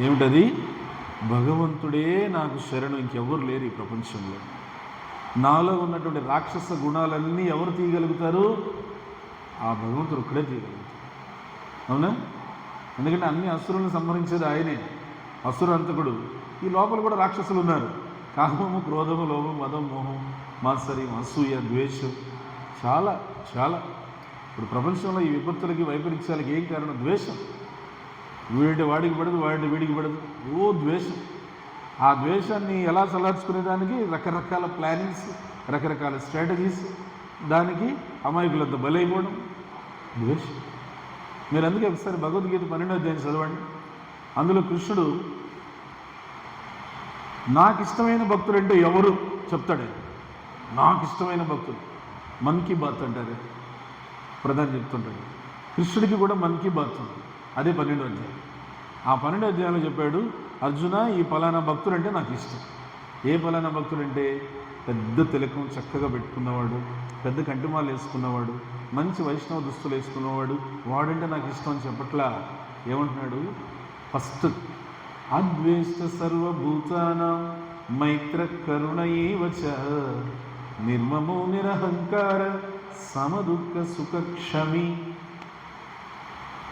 ఏమిటది? భగవంతుడే నాకు శరణు ఇంకెవ్వరు లేరు ఈ ప్రపంచంలో. నాలో ఉన్నటువంటి రాక్షస గుణాలన్నీ ఎవరు తీయగలుగుతారు? ఆ భగవంతుడు ఒక్కడే తీయగలుగుతారు అవునా? ఎందుకంటే అన్ని అసురులను సంహరించేది ఆయనే అసురంతకుడు ఈ లోపల కూడా రాక్షసులు ఉన్నారు. కామము క్రోధము లోభం మదం మోహం మాత్సర్యం అసూయ ద్వేషం. చాలా చాలా. ఇప్పుడు ప్రపంచంలో ఈ విపత్తులకి వైపరీత్యాలకి ఏం కారణం? ద్వేషం. వీడి వాడికి పడదు వాడి వీడికి పడదు. ఓ ద్వేషం. ఆ ద్వేషాన్ని ఎలా చల్లార్చుకునేదానికి రకరకాల ప్లానింగ్స్ రకరకాల స్ట్రాటజీస్. దానికి అమాయకులంతా బలైపోవడం. ద్వేషం. మీరు అందుకే ఒకసారి భగవద్గీత పన్నెండో అధ్యాయం చదవండి. అందులో కృష్ణుడు నాకు ఇష్టమైన భక్తులు అంటే ఎవరు? చెప్తాడు నాకు ఇష్టమైన భక్తుడు మన్ కీ బాత్ అంటారు ప్రధాని చెప్తుంటాడు. కృష్ణుడికి కూడా మన్ కీ బాత్ ఉంది అదే పన్నెండో అధ్యాయం. ఆ పన్నెండో అధ్యాయంలో చెప్పాడు అర్జున ఈ పలానా భక్తుడు అంటే నాకు ఇష్టం. ఏ పలానా భక్తుడు అంటే పెద్ద తిలకం చక్కగా పెట్టుకున్నవాడు పెద్ద కంటిమాలు వేసుకున్నవాడు మంచి వైష్ణవ దుస్తులు వేసుకున్నవాడు వాడంటే నాకు ఇష్టం అని చెప్పట్లా? ఏమంటున్నాడు? ఫస్ట్ అద్వేష్ట సర్వభూతానం మైత్ర కరుణ ఏవచ నిర్మమో నిరహంకార సమదుఃఖ సుఖ క్షమి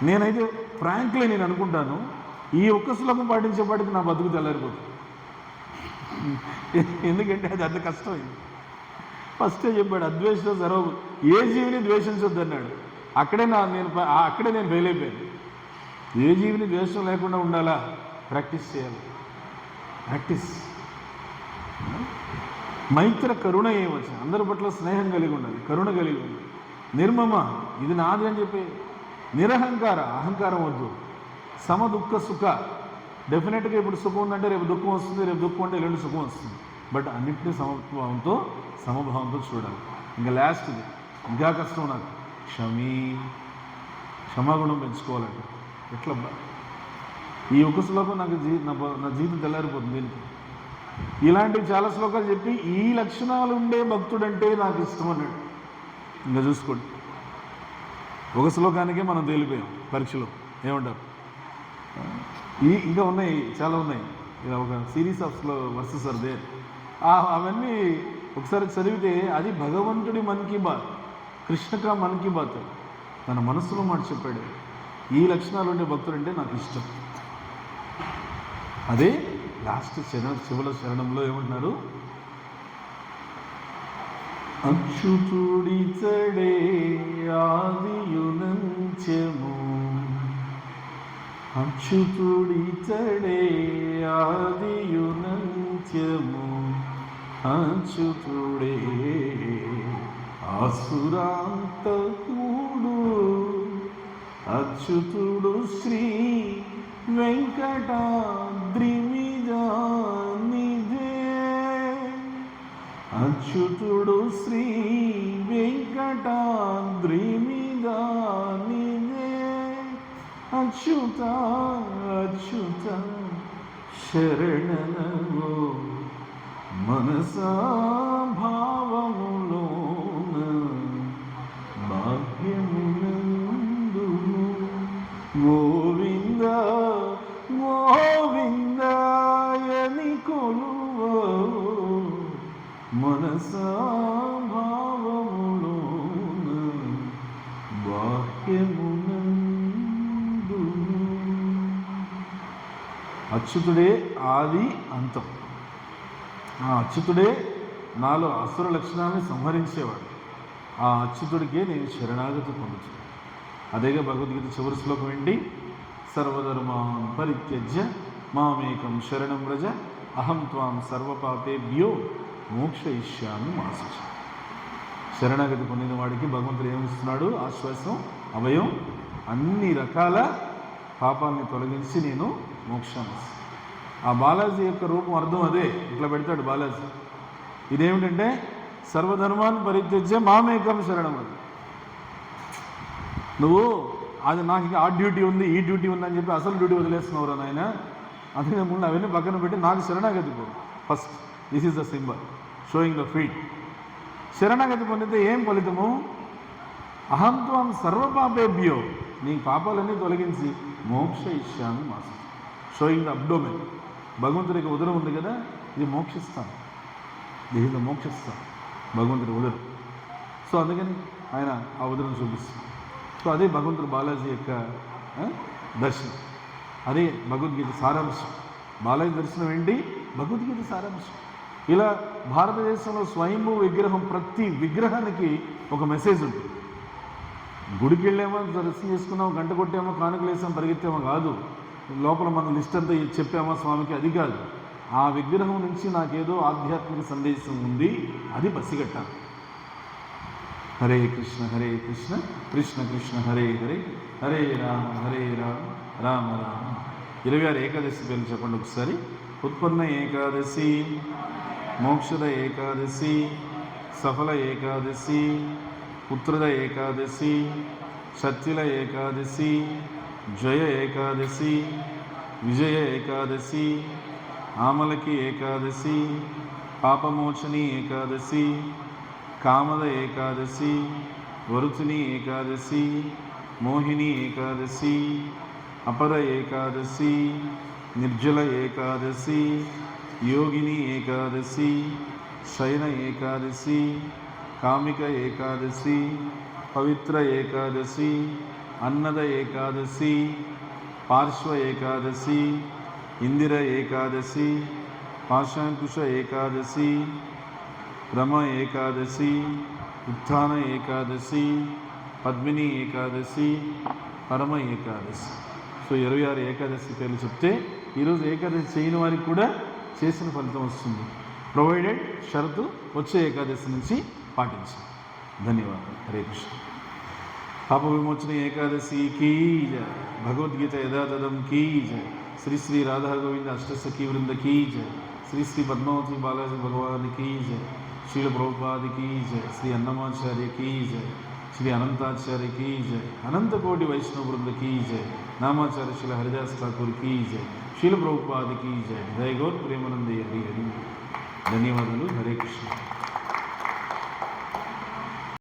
నేనైతే ఫ్రాంక్లీ నేను అనుకుంటాను ఈ ఒక్క శ్లోకం పాటించేపాటికి నా బతుకు తెల్లారిపోతుంది. ఎందుకంటే అది అంత కష్టమైంది. ఫస్టే చెప్పాడు అద్వేషం సర్వ ఏ జీవిని ద్వేషించొద్దు అన్నాడు. అక్కడే నా నేను అక్కడే నేను ఫెయిల్ అయిపోయాను. ఏ జీవిని ద్వేషం లేకుండా ఉండాలా? ప్రాక్టీస్ చేయాలి. ప్రాక్టీస్ మైత్ర కరుణ ఏమొచ్చు అందరి పట్ల స్నేహం కలిగి ఉండాలి కరుణ కలిగి ఉండాలి. నిర్మమ ఇది నాది అని చెప్పి నిరహంకార అహంకారం వద్దు. సమ దుఃఖ సుఖ. డెఫినెట్గా ఇప్పుడు సుఖం ఉందంటే రేపు దుఃఖం వస్తుంది రేపు దుఃఖం అంటే ఎల్లుండి సుఖం వస్తుంది. బట్ అన్నింటినీ సమభావంతో సమభావంతో చూడాలి. ఇంకా లాస్ట్ది ఇంకా కష్టం నాకు. క్షమీ. క్షమాగుణం పెంచుకోవాలంటే. ఎట్లా ఈ ఒక్క శ్లోకం నాకు జీ నా నా జీవితం తెల్లారిపోతుంది దీనికి. ఇలాంటివి చాలా శ్లోకాలు చెప్పి ఈ లక్షణాలు ఉండే భక్తుడంటే నాకు ఇష్టం అన్నాడు ఇంకా చూసుకోండి. ఒక శ్లోకానికే మనం తేలిపోయాం పరీక్షలో. ఏమంటారు? ఈ ఇంకా ఉన్నాయి చాలా ఉన్నాయి. ఇలా ఒక సిరీస్ ఆఫ్ స్లో వర్సెస్ ఆర్ దే అవన్నీ ఒకసారి చదివితే అది భగవంతుడి మన్ కీ బాత్ కృష్ణక మన్ కీ బాత్. తన మనసులో మాట చెప్పాడు. ఈ లక్షణాలు ఉండే భక్తుడంటే నాకు ఇష్టం. అదే లాస్ట్ శరణ శివుల శరణంలో ఏమంటున్నారు? అచ్యుతుడితడే ఆదియునంత్యము అచ్యుతుడితడే ఆదియునంత్యము అచ్యుతుడే ఆసురాంతకుడు అచ్యుతుడు శ్రీ వెంకటాద్రి మీద అచ్యుతుడు శ్రీ వెంకటాద్రి మీద నిదే అచ్యుత అచ్యుత శరణనవో మనసా భావములో మనసా భావములోన అచ్యుతుడే ఆది అంతం. ఆ అచ్యుతుడే నాలో అసుర లక్షణాన్ని సంహరించేవాడు. ఆ అచ్యుతుడికే నేను శరణాగతి పొందుతాను అదేగా భగవద్గీత చివరి శ్లోకం ఏంటి? సర్వధర్మాం పరిత్యజ్య మామేకం శరణం వ్రజ అహం త్వాం సర్వపాపేభ్యో. మోక్ష ఇష్యామి ఆశిష శరణాగతి పొందిన వాడికి భగవంతుడు ఏమిస్తున్నాడు? ఆశ్వాసం అభయం అన్ని రకాల పాపాలని తొలగించి నేను మోక్షాన్ని ఆ బాలాజీ యొక్క రూపం అర్థం అదే. ఇట్లా పెడతాడు బాలాజీ. ఇదేమిటంటే సర్వధర్మాన్ని పరిత్యజ్య మామేకం శరణం అది నువ్వు అది నాకు ఇంకా ఆ డ్యూటీ ఉంది ఈ డ్యూటీ ఉంది అని చెప్పి అసలు డ్యూటీ వదిలేస్తున్నావు నాయన. అందుకే ముందు అవన్నీ పక్కన పెట్టి నాకు శరణాగతి పో first this is the symbol. Showing the feet శరణాగతి పొందితే ఏం ఫలితము? అహంత్వం సర్వపాపేభ్యో. నీ పాపాలన్నీ తొలగించి మోక్ష ఇష్యాన్ని మాసు. షోయింగ్ ద అబ్డోమెన్ భగవంతుడికి ఉదరం ఉంది కదా ఇది మోక్షిస్తాను దీనిలో మోక్షిస్తాను భగవంతుడి ఉదరం. సో అందుకని ఆయన ఆ ఉదరం చూపిస్తాను సో అదే భగవంతుడు బాలాజీ యొక్క దర్శనం. అదే భగవద్గీత సారాంశం. బాలాజీ దర్శనం ఏంటి? భగవద్గీత సారాంశం. ఇలా భారతదేశంలో స్వయంభూ విగ్రహం ప్రతి విగ్రహానికి ఒక మెసేజ్ ఉంటుంది. గుడికి వెళ్ళామో దర్శనం చేసుకున్నామో గంట కొట్టామో కానుకలు వేసామో పరిగెత్తామో కాదు. లోపల మన లిస్ట్ అంతా చెప్పామా స్వామికి అది కాదు. ఆ విగ్రహం నుంచి నాకేదో ఆధ్యాత్మిక సందేశం ఉంది అది పసిగట్టాను హరే కృష్ణ హరే కృష్ణ కృష్ణ కృష్ణ హరే హరే హరే రామ హరే రామ రామ రామ. ఇరవై ఆరు ఏకాదశి పేర్లు చెప్పండి ఒకసారి. ఉత్పన్న ఏకాదశి మోక్షద ఏకాదశి సఫల ఏకాదశి పుత్రద ఏకాదశి సత్యుల ఏకాదశి జయ ఏకాదశి విజయ ఏకాదశి ఆమలకి ఏకాదశి పాపమోచని ఏకాదశి కామద ఏకాదశి వరుతుని ఏకాదశి మోహిని ఏకాదశి అపర ఏకాదశి నిర్జల ఏకాదశి యోగిని ఏకాదశి శయన ఏకాదశి కామిక ఏకాదశి పవిత్ర ఏకాదశి అన్నద ఏకాదశి పార్శ్వ ఏకాదశి ఇందిర ఏకాదశి పాశాంకుశ ఏకాదశి రమ ఏకాదశి ఉత్థాన ఏకాదశి పద్మిని ఏకాదశి పరమ ఏకాదశి. సో ఇరవై ఆరు ఏకాదశి పేర్లు చెప్తే ఈరోజు ఏకాదశి చేయని వారికి కూడా చేసిన ఫలితం వస్తుంది. ప్రొవైడెడ్ షరతు వచ్చే ఏకాదశి నుంచి పాటించి. ధన్యవాదాలు. హరే కృష్ణ. పాప విమోచన ఏకాదశి కీ జయ భగవద్గీత యథాతథం కీ జయ శ్రీ శ్రీ రాధా గోవింద అష్టసఖీ వృంద కీ జయ శ్రీ శ్రీ పద్మావతి బాలాజీ భగవాన్ కీ జయ శ్రీల ప్రభుపాద కీ జయ శ్రీ అన్నమాచార్య కీ జయ శ్రీ అనంతాచార్య కీ జయ అనంతకోటి వైష్ణవ బృంద కీ జయ నామాచార్య శిల హరిదాస్ ఠాకూర్ కీ జయ శీల ప్రభుపాద కీ జయ జయ గౌర్ ప్రేమానందయ్య హరి హరి. ధన్యవాదాలు హరే కృష్ణ.